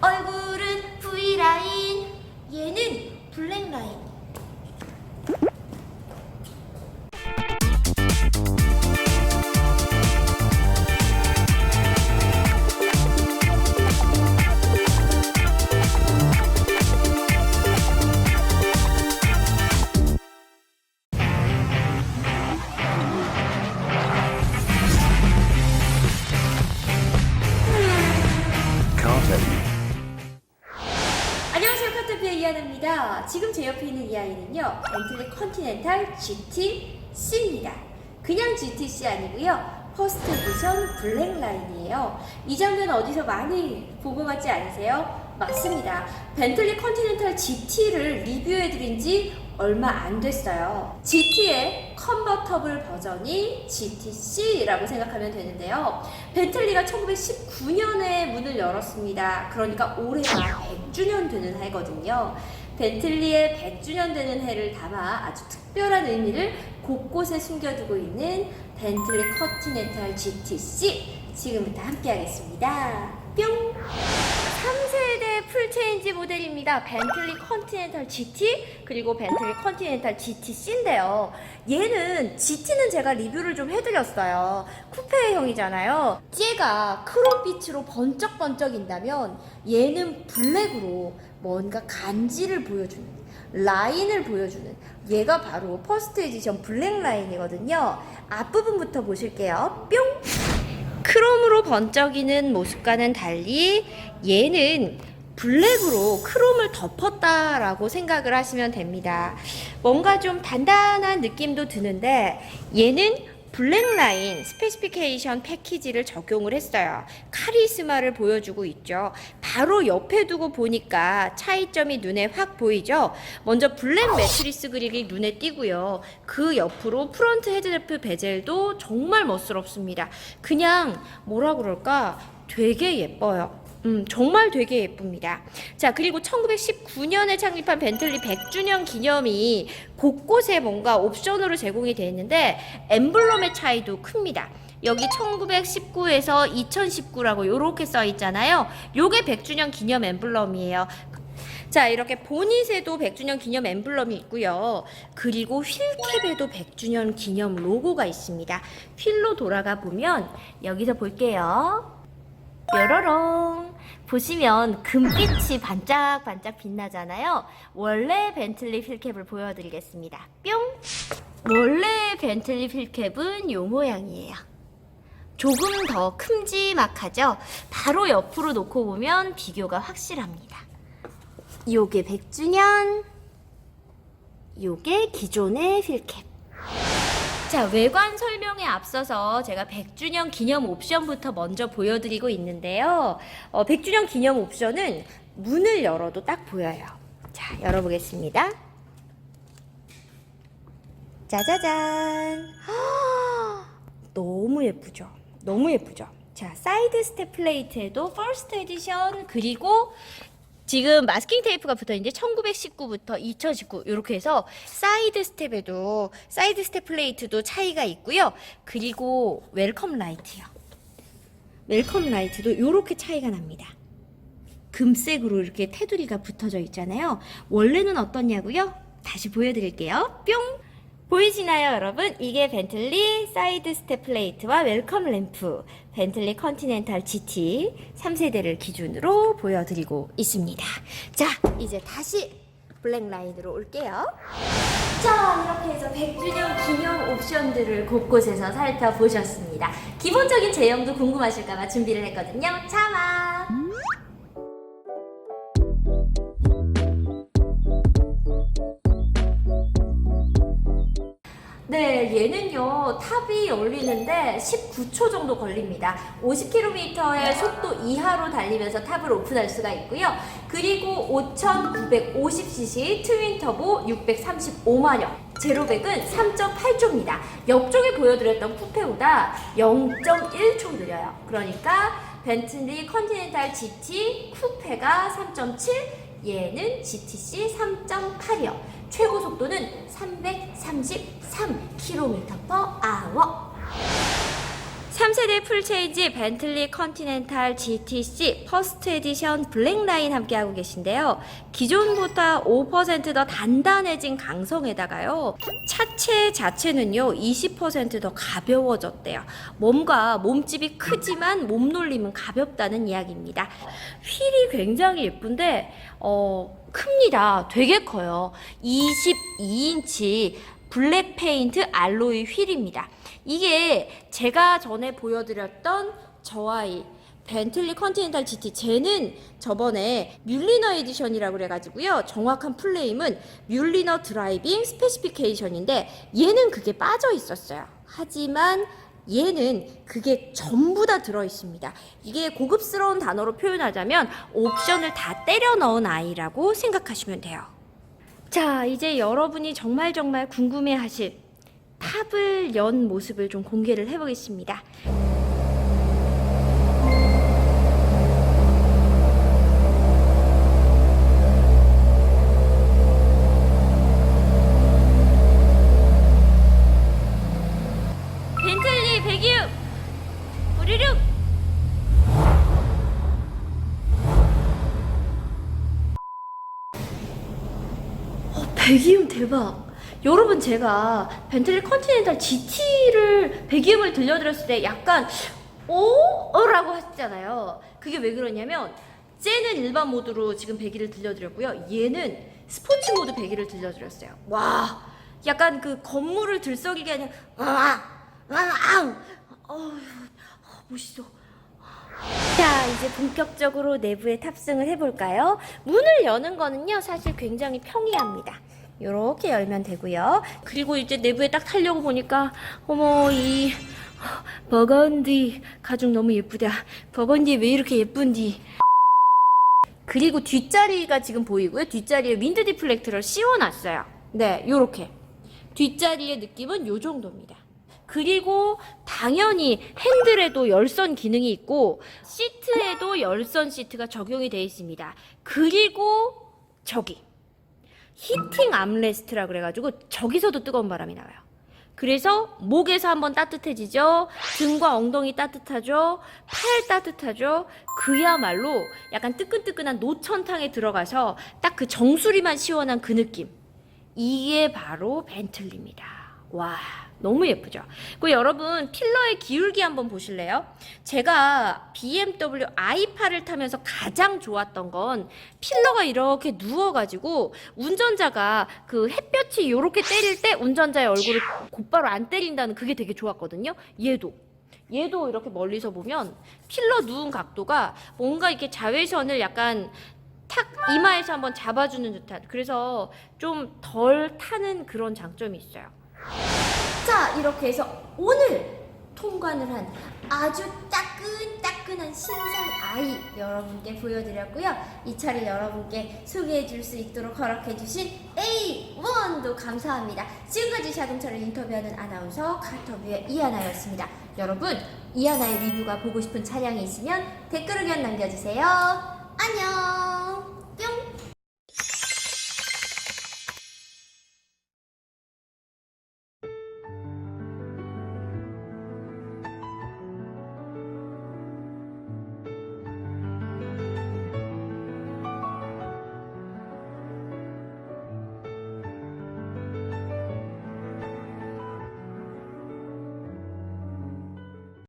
얼굴은 V라인 얘는 블랙라인 카트피의 이하나입니다. 지금 제 옆에 있는 이 아이는요 벤틀리 컨티넨탈 GT-C입니다. 그냥 GT-C 아니고요 퍼스트 에디션 블랙 라인이에요. 이 장면 어디서 많이 본것 같지 않으세요? 맞습니다. 벤틀리 컨티넨탈 GT를 리뷰해드린 지 얼마 안 됐어요 GT의 컨버터블 버전이 GTC라고 생각하면 되는데요 벤틀리가 1919년에 문을 열었습니다. 그러니까 올해가 100주년 되는 해거든요. 벤틀리의 100주년 되는 해를 담아 아주 특별한 의미를 곳곳에 숨겨두고 있는 벤틀리 커티넨탈 GTC 지금부터 함께 하겠습니다. 뿅! 3세대 풀체인지 모델입니다. 벤틀리 컨티넨탈 GT 그리고 벤틀리 컨티넨탈 GTC인데요. 얘는 GT는 제가 리뷰를 좀 해드렸어요. 쿠페형이잖아요. 얘가 크롬빛으로 번쩍번쩍인다면 얘는 블랙으로 뭔가 간지를 보여주는 라인을 보여주는 얘가 바로 퍼스트 에디션 블랙 라인이거든요. 앞부분부터 보실게요. 뿅! 크롬으로 번쩍이는 모습과는 달리 얘는 블랙으로 크롬을 덮었다라고 생각을 하시면 됩니다. 뭔가 좀 단단한 느낌도 드는데 얘는 블랙라인 스페시피케이션 패키지를 적용을 했어요. 카리스마를 보여주고 있죠. 바로 옆에 두고 보니까 차이점이 눈에 확 보이죠. 먼저 블랙 매트리스 그릴이 눈에 띄고요. 그 옆으로 프론트 헤드래프 베젤도 정말 멋스럽습니다. 그냥 뭐라 그럴까? 되게 예뻐요. 음, 정말 되게 예쁩니다. 자, 그리고 1919년에 창립한 벤틀리 100주년 기념이 곳곳에 뭔가 옵션으로 제공이 되어 있는데 엠블럼의 차이도 큽니다. 여기 1919에서 2019라고 이렇게 써 있잖아요. 요게 100주년 기념 엠블럼이에요. 자, 이렇게 보닛에도 100주년 기념 엠블럼이 있고요. 그리고 휠캡에도 100주년 기념 로고가 있습니다. 휠로 돌아가 보면 여기서 볼게요. 뾰로롱. 보시면 금빛이 반짝반짝 빛나잖아요. 원래 벤틀리 휠캡을 보여드리겠습니다. 뿅! 원래 벤틀리 휠캡은 요 모양이에요. 조금 더 큼지막하죠? 바로 옆으로 놓고 보면 비교가 확실합니다. 요게 100주년 요게 기존의 휠캡 자, 외관 설명에 앞서서 제가 100주년 기념 옵션부터 먼저 보여드리고 있는데요. 어, 100주년 기념 옵션은 문을 열어도 딱 보여요. 자, 열어보겠습니다. 짜자잔. 너무 예쁘죠? 너무 예쁘죠? 자, 사이드 스텝 플레이트에도 퍼스트 에디션 그리고 지금 마스킹 테이프가 붙어 있는데 1919부터 2019 이렇게 해서 사이드 스텝에도 사이드 스텝 플레이트도 차이가 있고요. 그리고 웰컴 라이트요. welcome 라이트도 이렇게 차이가 납니다. 금색으로 이렇게 테두리가 붙어져 있잖아요. 원래는 어떻냐고요? 다시 보여드릴게요. 뿅! 보이시나요, 여러분? 이게 벤틀리 사이드 스텝 플레이트와 웰컴 램프, 벤틀리 컨티넨탈 GT 3세대를 기준으로 보여드리고 있습니다. 자, 이제 다시 블랙 라인으로 올게요. 자, 이렇게 해서 100주년 기념 옵션들을 곳곳에서 살펴보셨습니다. 기본적인 제형도 궁금하실까봐 준비를 했거든요. 참아! 얘는요, 탑이 열리는데 19초 정도 걸립니다. 50km의 속도 이하로 달리면서 탑을 오픈할 수가 있고요. 그리고 5,950cc 트윈 터보 635마력. 제로백은 3.8초입니다. 옆쪽에 보여드렸던 쿠페보다 0.1초 느려요. 그러니까 벤틀리 컨티넨탈 GT 쿠페가 3.7, 얘는 GTC 3.8이요. 최고 속도는 333km/h. 3세대 풀체인지 벤틀리 컨티넨탈 GTC 퍼스트 에디션 블랙 라인 함께하고 계신데요. 기존보다 5%더 단단해진 강성에다가요. 차체 자체는요, 20%더 가벼워졌대요. 몸과 몸집이 크지만 몸놀림은 가볍다는 이야기입니다. 휠이 굉장히 예쁜데, 어, 큽니다. 되게 커요. 22인치 블랙 페인트 알로이 휠입니다. 이게 제가 전에 보여드렸던 저 아이 벤틀리 컨티넨탈 GT 쟤는 저번에 뮬리너 에디션이라고 그래가지고요. 정확한 플레임은 뮬리너 드라이빙 스페시피케이션인데 얘는 그게 빠져 있었어요. 하지만 얘는 그게 전부 다 들어 있습니다. 이게 고급스러운 단어로 표현하자면 옵션을 다 때려 넣은 아이라고 생각하시면 돼요. 자 이제 여러분이 정말 정말 궁금해 하실 탑을 연 모습을 좀 공개를 해보겠습니다. 우르륵 어, 대박. 여러분 제가 벤틀리 컨티넨탈 GT를 배기음을 들려드렸을 때 약간 오? 어라고 하셨잖아요. 그게 왜 그러냐면 쟤는 일반 모드로 지금 배기를 들려드렸고요. 얘는 스포츠 모드 배기를 들려드렸어요. 와, 약간 그 건물을 들썩이게 아니라 와와와 어, 멋있어. 자, 이제 본격적으로 내부에 탑승을 해볼까요? 문을 여는 거는요, 사실 굉장히 평이합니다. 이렇게 열면 되고요. 그리고 이제 내부에 딱 타려고 보니까, 어머, 이 버건디 가죽 너무 예쁘다. 버건디 왜 이렇게 예쁜디? 그리고 뒷자리가 지금 보이고요. 뒷자리에 윈드 디플렉터를 씌워놨어요. 네, 요렇게. 뒷자리의 느낌은 요 정도입니다. 그리고 당연히 핸들에도 열선 기능이 있고 시트에도 열선 시트가 적용이 되어 있습니다. 그리고 저기 히팅 암레스트라 그래가지고 저기서도 뜨거운 바람이 나와요. 그래서 목에서 한번 따뜻해지죠. 등과 엉덩이 따뜻하죠. 팔 따뜻하죠. 그야말로 약간 뜨끈뜨끈한 노천탕에 들어가서 딱 그 정수리만 시원한 그 느낌. 이게 바로 벤틀리입니다. 와, 너무 예쁘죠? 그 여러분 필러의 기울기 한번 보실래요? 제가 BMW i8을 타면서 가장 좋았던 건 필러가 이렇게 누워가지고 운전자가 그 햇볕이 이렇게 때릴 때 운전자의 얼굴을 곧바로 안 때린다는 그게 되게 좋았거든요. 얘도. 얘도 이렇게 멀리서 보면 필러 누운 각도가 뭔가 이렇게 자외선을 약간 탁 이마에서 한번 잡아주는 듯한 그래서 좀 덜 타는 그런 장점이 있어요. 자 이렇게 해서 오늘 통관을 한 아주 따끈따끈한 신상 아이 여러분께 보여드렸고요. 이 차를 여러분께 소개해 줄 수 있도록 허락해 주신 A1도 감사합니다. 지금까지 자동차를 인터뷰하는 아나운서 카터뷰의 이하나였습니다. 여러분 이하나의 리뷰가 보고 싶은 차량이 있으면 댓글 의견 남겨주세요. 안녕